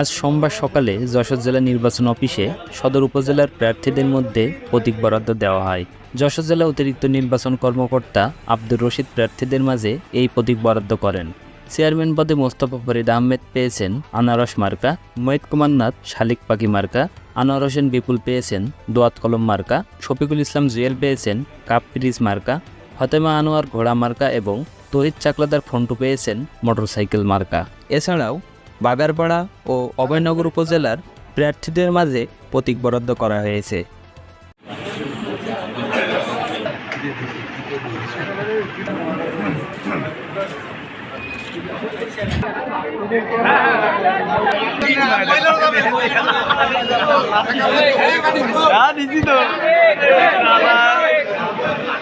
আজ সোমবার সকালে যশোর জেলা নির্বাচন অফিসে সদর উপজেলার প্রার্থীদের মধ্যে প্রতীক বরাদ্দ দেওয়া হয়। যশোর জেলা অতিরিক্ত নির্বাচন কর্মকর্তা আব্দুর রশিদ প্রার্থীদের মাঝে এই প্রতীক বরাদ্দ করেন। চেয়ারম্যান পদে মোস্তফা ফরিদ আহমেদ পেয়েছেন আনারস মার্কা মহিত কুমার নাথ, শালিক পাখি মার্কা, আনোয়ার হোসেন বিপুল পেয়েছেন দোয়াত কলম মার্কা, শফিকুল ইসলাম জুয়েল পেয়েছেন কাপ পিরিজ মার্কা, ফতেমা আনোয়ার ঘোড়া মার্কা এবং তহিদ চাকলাদার ফন্টু পেয়েছেন মোটরসাইকেল মার্কা। এছাড়াও বাগারপাড়া ও অভয়নগর উপজেলার প্রার্থীদের মাঝে প্রতীক বরাদ্দ করা হয়েছে। তো